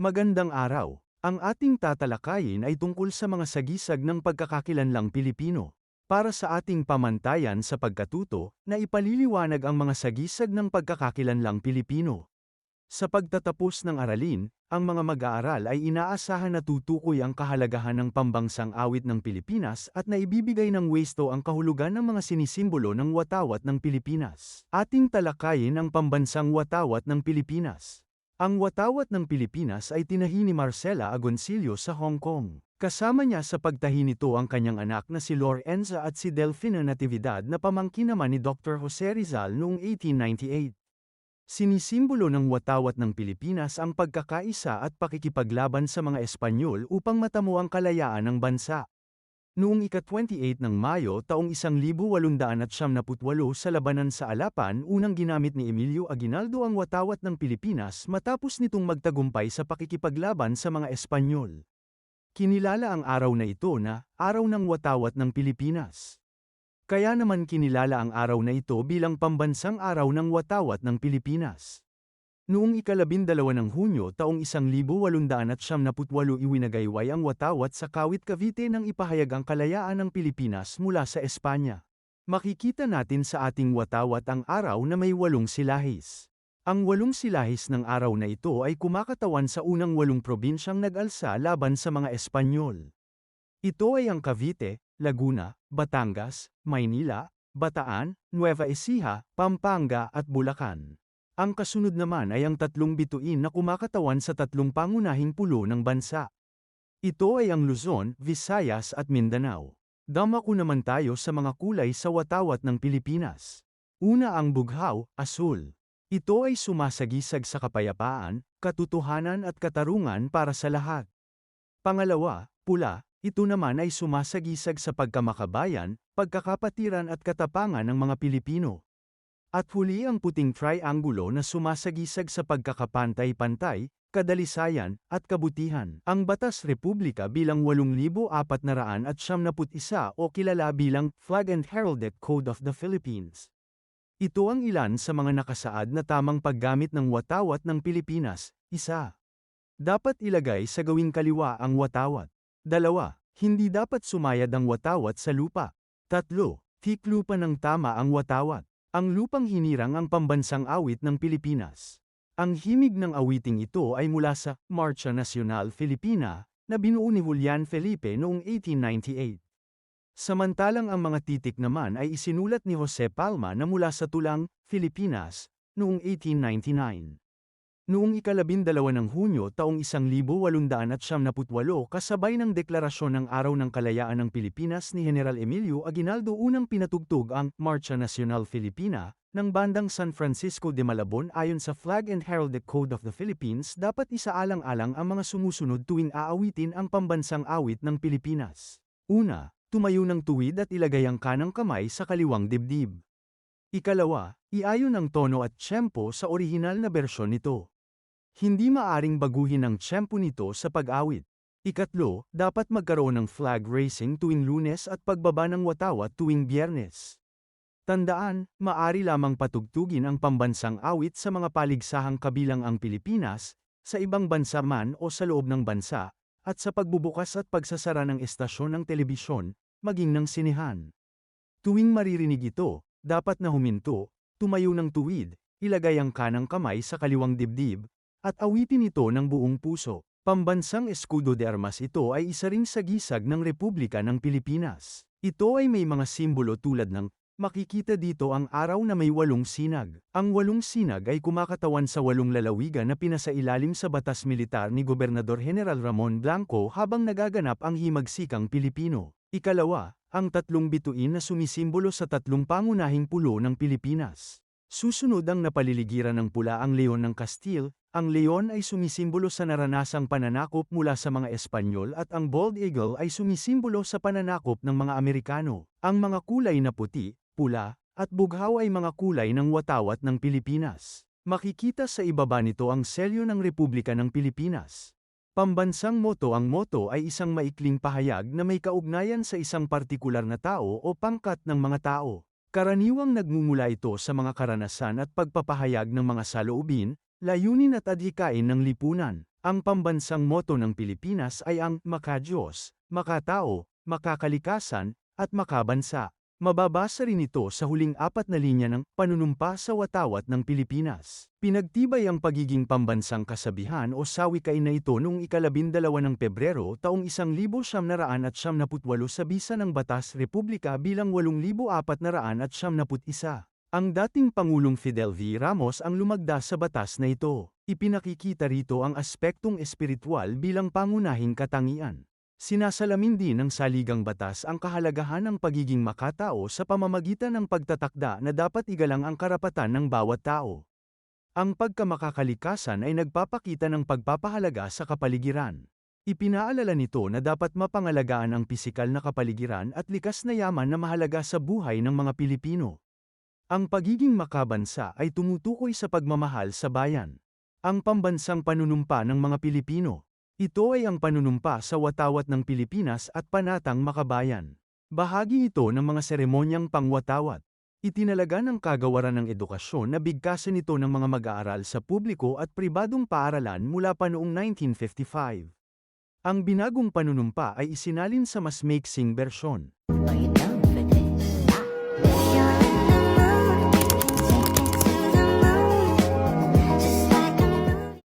Magandang araw. Ang ating tatalakayin ay tungkol sa mga sagisag ng pagkakakilanlang Pilipino. Para sa ating pamantayan sa pagkatuto, na ipaliliwanag ang mga sagisag ng pagkakakilanlang Pilipino. Sa pagtatapos ng aralin, ang mga mag-aaral ay inaasahan na tutukoy ang kahalagahan ng pambansang awit ng Pilipinas at naibibigay ng westo ang kahulugan ng mga sinisimbolo ng watawat ng Pilipinas. Ating talakayin ang pambansang watawat ng Pilipinas. Ang watawat ng Pilipinas ay tinahi ni Marcela Agoncillo sa Hong Kong. Kasama niya sa pagtahi nito ang kanyang anak na si Lorenza at si Delfina Natividad na pamangkin naman ni Dr. Jose Rizal noong 1898. Sinisimbolo ng watawat ng Pilipinas ang pagkakaisa at pakikipaglaban sa mga Espanyol upang matamo ang kalayaan ng bansa. Noong ika-28 ng Mayo taong 1878 sa labanan sa Alapan unang ginamit ni Emilio Aguinaldo ang watawat ng Pilipinas matapos nitong magtagumpay sa pakikipaglaban sa mga Espanyol. Kinilala ang araw na ito na Araw ng Watawat ng Pilipinas. Kaya naman kinilala ang araw na ito bilang pambansang araw ng watawat ng Pilipinas. Noong ikalabindalawa ng Hunyo taong 1878 iwinagayway ang watawat sa Kawit Cavite nang ipahayag ang kalayaan ng Pilipinas mula sa Espanya. Makikita natin sa ating watawat ang araw na may walong silahis. Ang walong silahis ng araw na ito ay kumakatawan sa unang walong probinsyang nag-alsa laban sa mga Espanyol. Ito ay ang Cavite, Laguna, Batangas, Maynila, Bataan, Nueva Ecija, Pampanga at Bulacan. Ang kasunod naman ay ang tatlong bituin na kumakatawan sa tatlong pangunahing pulo ng bansa. Ito ay ang Luzon, Visayas at Mindanao. Damako naman tayo sa mga kulay sa watawat ng Pilipinas. Una ang bughaw, asul. Ito ay sumasagisag sa kapayapaan, katotohanan at katarungan para sa lahat. Pangalawa, pula, ito naman ay sumasagisag sa pagkamakabayan, pagkakapatiran at katapangan ng mga Pilipino. At huli ang puting triangulo na sumasagisag sa pagkakapantay-pantay, kadalisayan, at kabutihan. Ang Batas Republika bilang 8,471 o kilala bilang Flag and Heralded Code of the Philippines. Ito ang ilan sa mga nakasaad na tamang paggamit ng watawat ng Pilipinas. Isa. Dapat ilagay sa gawing kaliwa ang watawat. Dalawa, hindi dapat sumayad ang watawat sa lupa. Tatlo, tiklupa ng tama ang watawat. Ang lupang hinirang ang pambansang awit ng Pilipinas. Ang himig ng awiting ito ay mula sa Marcha Nacional Filipina na binuo ni Julian Felipe noong 1898. Samantalang ang mga titik naman ay isinulat ni Jose Palma na mula sa tulang Filipinas noong 1899. Noong ikalabindalawa ng Hunyo taong 1878 kasabay ng deklarasyon ng Araw ng Kalayaan ng Pilipinas ni General Emilio Aguinaldo unang pinatugtog ang Marcha Nacional Filipina ng bandang San Francisco de Malabon ayon sa Flag and Heralded Code of the Philippines dapat isaalang-alang ang mga sumusunod tuwing aawitin ang pambansang awit ng Pilipinas. Una, tumayo ng tuwid at ilagay ang kanang kamay sa kaliwang dibdib. Ikalawa, iayon ang tono at tiyempo sa orihinal na bersyon nito. Hindi maaring baguhin ang tiyempo nito sa pag-awit. Ikatlo, dapat magkaroon ng flag racing tuwing lunes at pagbaba ng watawat tuwing biyernes. Tandaan, maari lamang patugtugin ang pambansang awit sa mga paligsahang kabilang ang Pilipinas, sa ibang bansa man o sa loob ng bansa, at sa pagbubukas at pagsasara ng estasyon ng telebisyon, maging ng sinehan. Tuwing maririnig ito, dapat na huminto, tumayo ng tuwid, ilagay ang kanang kamay sa kaliwang dibdib, at awitin ito ng buong puso. Pambansang Escudo de Armas ito ay isa ring sagisag ng Republika ng Pilipinas. Ito ay may mga simbolo tulad ng Makikita dito ang araw na may walong sinag. Ang walong sinag ay kumakatawan sa walong lalawigan na pinasailalim sa batas militar ni Gobernador General Ramon Blanco habang nagaganap ang himagsikang Pilipino. Ikalawa, ang tatlong bituin na sumisimbolo sa tatlong pangunahing pulo ng Pilipinas. Susunod ang napaliligiran ng pula ang leon ng Castile, ang leon ay sumisimbolo sa naranasang pananakop mula sa mga Espanyol at ang bald eagle ay sumisimbolo sa pananakop ng mga Amerikano. Ang mga kulay na puti, pula, at bughaw ay mga kulay ng watawat ng Pilipinas. Makikita sa ibaba nito ang selyo ng Republika ng Pilipinas. Pambansang moto Ang moto ay isang maikling pahayag na may kaugnayan sa isang partikular na tao o pangkat ng mga tao. Karaniwang nagmumula ito sa mga karanasan at pagpapahayag ng mga saloobin, layunin at adhikain ng lipunan. Ang pambansang moto ng Pilipinas ay ang makadiyos, makatao, makakalikasan, at makabansa. Mababasa rin ito sa huling apat na linya ng panunumpa sa watawat ng Pilipinas. Pinagtibay ang pagiging pambansang kasabihan o sawikain na ito noong ikalabindalawa ng Pebrero taong 1978 sa bisa ng Batas Republika bilang 8,491. Ang dating Pangulong Fidel V. Ramos ang lumagda sa batas na ito. Ipinakikita rito ang aspektong espiritual bilang pangunahing katangian. Sinasalamin din ng saligang batas ang kahalagahan ng pagiging makatao sa pamamagitan ng pagtatakda na dapat igalang ang karapatan ng bawat tao. Ang pagkamakakalikasan ay nagpapakita ng pagpapahalaga sa kapaligiran. Ipinaalala nito na dapat mapangalagaan ang pisikal na kapaligiran at likas na yaman na mahalaga sa buhay ng mga Pilipino. Ang pagiging makabansa ay tumutukoy sa pagmamahal sa bayan. Ang pambansang panunumpa ng mga Pilipino. Ito ay ang panunumpa sa watawat ng Pilipinas at panatang makabayan. Bahagi ito ng mga seremonyang pangwatawat. Itinalaga ng kagawaran ng edukasyon na bigkasan ito ng mga mag-aaral sa publiko at pribadong paaralan mula pa noong 1955. Ang binagong panunumpa ay isinalin sa mas maiksing bersyon. May